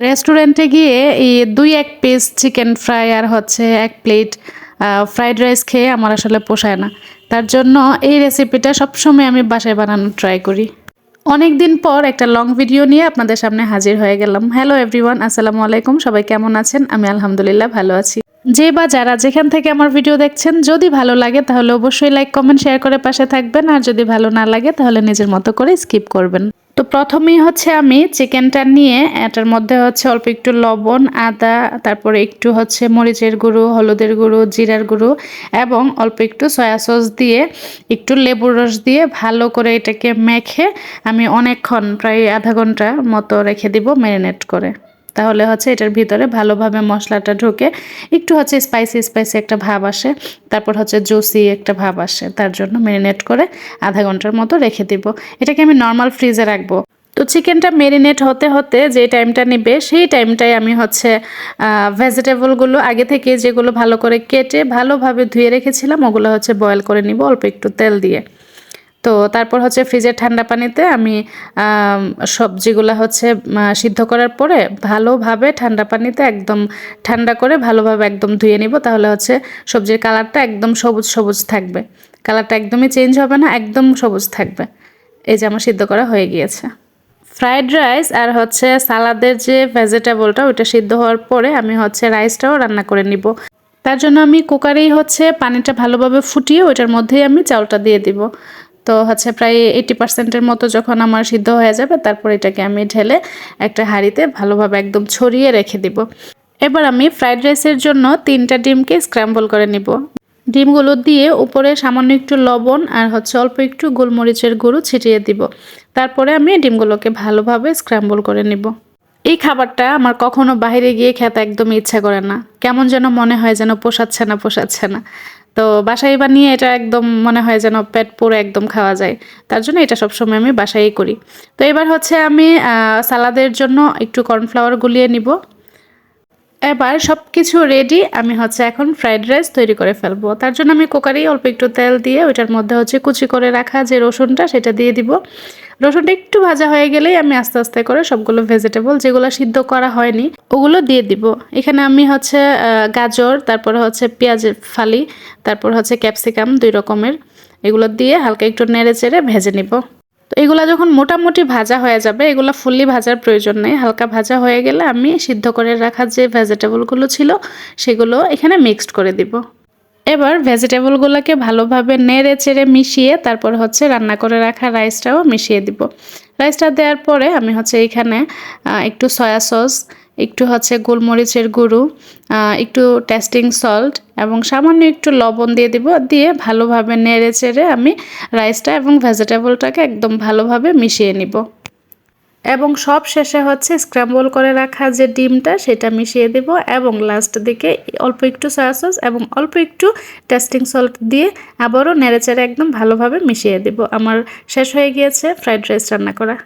রেস্টুরেন্টে গিয়ে এই দুই এক পিস চিকেন ফ্রাই আর হচ্ছে এক প্লেট ফ্রাইড রাইস খেয়ে আমার আসলে পোষায় না। তার জন্য এই রেসিপিটা সবসময় আমি বাসায় বানানোর ট্রাই করি। অনেক দিন পর একটা লং ভিডিও নিয়ে আপনাদের সামনে হাজির হয়ে গেলাম। হ্যালো এভরিওয়ান আসসালামু আলাইকুম, সবাই কেমন আছেন? আমি আলহামদুলিল্লাহ ভালো আছি। যে বা যারা যেখান থেকে আমার ভিডিও দেখছেন, যদি ভালো লাগে তাহলে অবশ্যই লাইক কমেন্ট শেয়ার করে পাশে থাকবেন। আর যদি ভালো না লাগে তাহলে নিজের মতো করে স্কিপ করবেন। তো প্রথমেই হচ্ছে আমি চিকেনটা নিয়ে, এটার মধ্যে হচ্ছে অল্প একটু লবণ, আদা, তারপরে একটু হচ্ছে মরিচের গুঁড়ো, হলুদের গুঁড়ো, জিরার গুঁড়ো এবং অল্প একটু সয়া সস দিয়ে, একটু লেবুর রস দিয়ে ভালো করে এটাকে মেখে আমি অনেকক্ষণ, প্রায় আধা ঘণ্টা মতো রেখে দিব ম্যারিনেট করে। তাহলে হচ্ছে এটার ভিতরে ভালোভাবে মশলাটা ঢুকে। একটু হচ্ছে স্পাইসি স্পাইসি একটা ভাব আসে, তারপর হচ্ছে জুসি একটা ভাব আসে, তার জন্য ম্যারিনেট করে আধা ঘণ্টার মতো রেখে দিব। এটাকে আমি নর্মাল ফ্রিজে রাখব। তো চিকেনটা মেরিনেট হতে হতে যে টাইমটা নেবে, সেই টাইমটাই আমি হচ্ছে ভেজিটেবলগুলো আগে থেকে যেগুলো ভালো করে কেটে ভালোভাবে ধুয়ে রেখেছিলাম, ওগুলো হচ্ছে বয়েল করে নিব, অল্প একটু তেল দিয়ে। তো তারপর হচ্ছে ফ্রিজের ঠান্ডা পানিতে আমি সবজিগুলো হচ্ছে সিদ্ধ করার পরে ভালোভাবে ঠান্ডা পানিতে একদম ঠান্ডা করে ভালোভাবে একদম ধুয়ে নিব, তাহলে হচ্ছে সবজির কালারটা একদম সবুজ সবুজ থাকবে। কালারটা একদমই চেঞ্জ হবে না, একদম সবুজ থাকবে। এই যে আমার সিদ্ধ করা হয়ে গিয়েছে। ফ্রাইড রাইস আর হচ্ছে সালাদের যে ভেজিটেবলটা, ওইটা সিদ্ধ হওয়ার পরে আমি হচ্ছে রাইসটাও রান্না করে নিব। তার জন্য আমি কুকারেই হচ্ছে পানিটা ভালোভাবে ফুটিয়ে ওইটার মধ্যেই আমি চাউলটা দিয়ে দিব। তো হচ্ছে প্রায় এইটি পার্সেন্টের মতো যখন আমার সিদ্ধ হয়ে যাবে, তারপর এটাকে আমি ঢেলে একটা হাঁড়িতে ভালোভাবে একদম ছড়িয়ে রেখে দিব। এবার আমি ফ্রাইড রাইসের জন্য তিনটা ডিমকে স্ক্র্যাম্বল করে নিব। ডিমগুলো দিয়ে উপরে সামান্য একটু লবণ আর হচ্ছে অল্প একটু গোলমরিচের গুঁড়ো ছিটিয়ে দিব। তারপরে আমি ডিমগুলোকে ভালোভাবে স্ক্র্যাম্বল করে নিব। এই খাবারটা আমার কখনো বাইরে গিয়ে খেতে একদমই ইচ্ছা করে না। কেমন যেন মনে হয় যেন পোষাচ্ছে না পোষাচ্ছে না। তো বাসায় বানিয়ে এটা একদম মনে হয় যেন পেট পুরো একদম খাওয়া যায়। তার জন্য এটা সবসময় আমি বাসায়ই করি। তো এবার হচ্ছে আমি সালাদের জন্য একটু কর্নফ্লাওয়ার গুলিয়ে নিব। এবার সব কিছু রেডি আমি হচ্ছে এখন ফ্রাইড রাইস তৈরি করে ফেলব। তার জন্য আমি কুকারেই অল্প একটু তেল দিয়ে ওইটার মধ্যে হচ্ছে কুচি করে রাখা যে রসুনটা সেটা দিয়ে দিব। রসুনটা একটু ভাজা হয়ে গেলেই আমি আস্তে আস্তে করে সবগুলো ভেজিটেবল যেগুলো সিদ্ধ করা হয়নি, ওগুলো দিয়ে দিব। এখানে আমি হচ্ছে গাজর, তারপরে হচ্ছে পেঁয়াজের ফালি, তারপর হচ্ছে ক্যাপসিকাম দুই রকমের, এগুলো দিয়ে হালকা একটু নেড়ে চেড়ে ভেজে নিব। তো এগুলো যখন মোটামুটি ভাজা হয়ে যাবে, এগুলো ফুললি ভাজার প্রয়োজন নেই, হালকা ভাজা হয়ে গেলে আমি সিদ্ধ করে রাখা যে ভেজিটেবলগুলো ছিল, সেগুলো এখানে মিক্সড করে দিব। এবার ভেজিটেবলগুলোকে ভালোভাবে নেড়ে চেড়ে মিশিয়ে তারপর হচ্ছে রান্না করে রাখা রাইসটাও মিশিয়ে দিব। রাইসটা দেওয়ার পরে আমি হচ্ছে এখানে একটু সয়া সস, একটু হচ্ছে গোলমরিচের গুঁড়ো একটু টেস্টিং সল্ট এবং সামান্য একটু লবণ দিয়ে দিব। দিয়ে ভালোভাবে নেড়ে চেড়ে আমি রাইসটা এবং ভেজিটেবলটাকে একদম ভালোভাবে মিশিয়ে নিব। এবং সব শেষে হচ্ছে স্ক্র্যাম্বল করে রাখা যে ডিমটা, সেটা মিশিয়ে দেব এবং লাস্ট দিকে অল্প একটু সয়া সস এবং অল্প একটু টেস্টিং সল্ট দিয়ে আবারও নেড়েচেড়ে একদম ভালোভাবে মিশিয়ে দেব। আমার শেষ হয়ে গিয়েছে ফ্রাইড রাইস রান্না করা।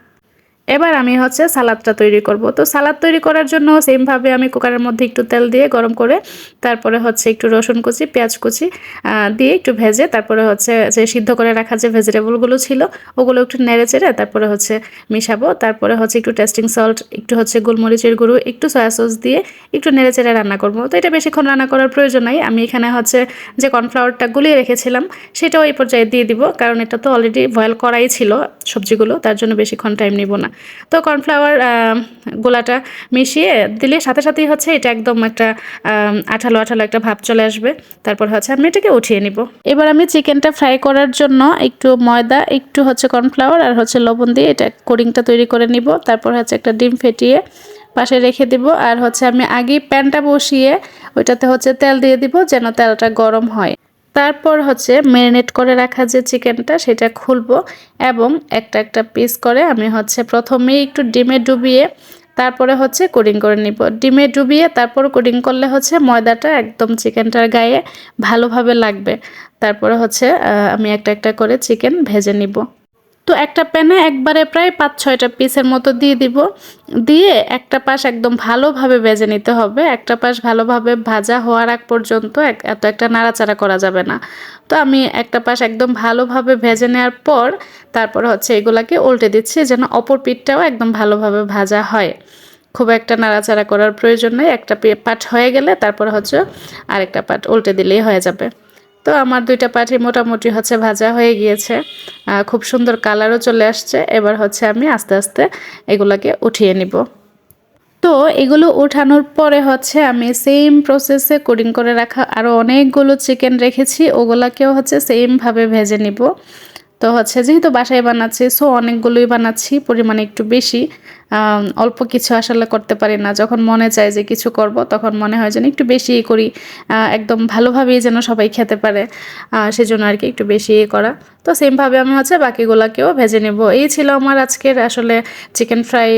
এবার আমি হচ্ছে সালাদটা তৈরি করব। তো সালাদ তৈরি করার জন্য সেমভাবে আমি কুকারের মধ্যে একটু তেল দিয়ে গরম করে তারপরে হচ্ছে একটু রসুন কুচি, পেঁয়াজ কুচি দিয়ে একটু ভেজে তারপরে হচ্ছে যে সিদ্ধ করে রাখা যে ভেজিটেবলগুলো ছিল ওগুলো একটু নেড়ে চেড়ে তারপরে হচ্ছে মিশাবো। তারপরে হচ্ছে একটু টেস্টিং সল্ট একটু হচ্ছে গোলমরিচের গুঁড়ো, একটু সয়া সস দিয়ে একটু নেড়ে চেড়ে রান্না করব। তো এটা বেশিক্ষণ রান্না করার প্রয়োজন নাই। আমি এখানে হচ্ছে যে কর্নফ্লাওয়ারটা গুলিয়ে রেখেছিলাম সেটাও এই পর্যায়ে দিয়ে দিব, কারণ এটা তো অলরেডি বয়েল করাই ছিল সবজিগুলো, তার জন্য বেশিক্ষণ টাইম নিব না। তো কর্নফ্লাওয়ার গোলাটা মিশিয়ে দিলে সাথে সাথেই হচ্ছে এটা একদম একটা আঠালো আঠালো একটা ভাব চলে আসবে। তারপর হচ্ছে আমি এটাকে উঠিয়ে নিব। এবার আমি চিকেনটা ফ্রাই করার জন্য একটু ময়দা, একটু হচ্ছে কর্নফ্লাওয়ার আর হচ্ছে লবণ দিয়ে এটা কোডিংটা তৈরি করে নিব। তারপর হচ্ছে একটা ডিম ফেটিয়ে পাশে রেখে দিব। আর হচ্ছে আমি আগেই প্যানটা বসিয়ে ওইটাতে হচ্ছে তেল দিয়ে দিব যেন তেলটা গরম হয়। তারপর হচ্ছে ম্যারিনেট করে রাখা যে চিকেনটা সেটা খুলবো এবং একটা একটা পিস করে আমি হচ্ছে প্রথমেই একটু ডিমে ডুবিয়ে তারপরে হচ্ছে কোডিং করে নিব। ডিমে ডুবিয়ে তারপর কোডিং করলে হচ্ছে ময়দাটা একদম চিকেনটার গায়ে ভালোভাবে লাগবে। তারপরে হচ্ছে আমি একটা একটা করে চিকেন ভেজে নিব। তো একটা প্যানে একবারে প্রায় পাঁচ, ছয়টা পিসের মতো দিয়ে দিব। দিয়ে একটা পাশ একদম ভালোভাবে ভেজে নিতে হবে। একটা পাশ ভালোভাবে ভাজা হওয়ার আগ পর্যন্ত এত একটা নাড়াচাড়া করা যাবে না। তো আমি একটা পাশ একদম ভালোভাবে ভেজে নেওয়ার পর তারপর হচ্ছে এগুলাকে উল্টে দিচ্ছি যেন অপর পিঠটাও একদম ভালোভাবে ভাজা হয়। খুব একটা নাড়াচাড়া করার প্রয়োজন নেই। একটা পাট হয়ে গেলে তারপর হচ্ছে আরেকটা পাট উল্টে দিলেই হয়ে যাবে। তো আমার দুইটা পাটি মোটামুটি হচ্ছে ভাজা হয়ে গিয়েছে। খুব সুন্দর কালারও চলে আসছে। এবার হচ্ছে আমি আস্তে আস্তে এগুলোকে উঠিয়ে নিব। তো এগুলো ওঠানোর পরে হচ্ছে আমি সেম প্রসেসে কোডিং করে রাখা আরও অনেকগুলো চিকেন রেখেছি। ওগুলাকেও হচ্ছে সেমভাবে ভেজে নিব। তো হচ্ছে যেহেতু বাসায় বানাচ্ছি সো অনেকগুলোই বানাচ্ছি, পরিমাণে একটু বেশি। অল্প কিছু আসলে করতে পারি না। যখন মনে চায় যে কিছু করব, তখন মনে হয় যেন একটু বেশি করি। একদম ভালোভাবেই যেন সবাই খেতে পারে। সেজন্য আর কি একটু বেশি ইয়ে করা। তো সেমভাবে আমি হচ্ছে বাকিগুলোকেও ভেজে নেব। এই ছিল আমার আজকের আসলে চিকেন ফ্রাই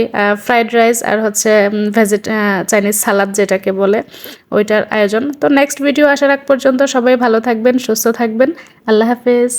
ফ্রাইড রাইস আর হচ্ছে ভেজিট চাইনিজ সালাদ যেটাকে বলে, ওইটার আয়োজন। তো নেক্সট ভিডিও আসার আগ পর্যন্ত সবাই ভালো থাকবেন, সুস্থ থাকবেন। আল্লাহ হাফেজ।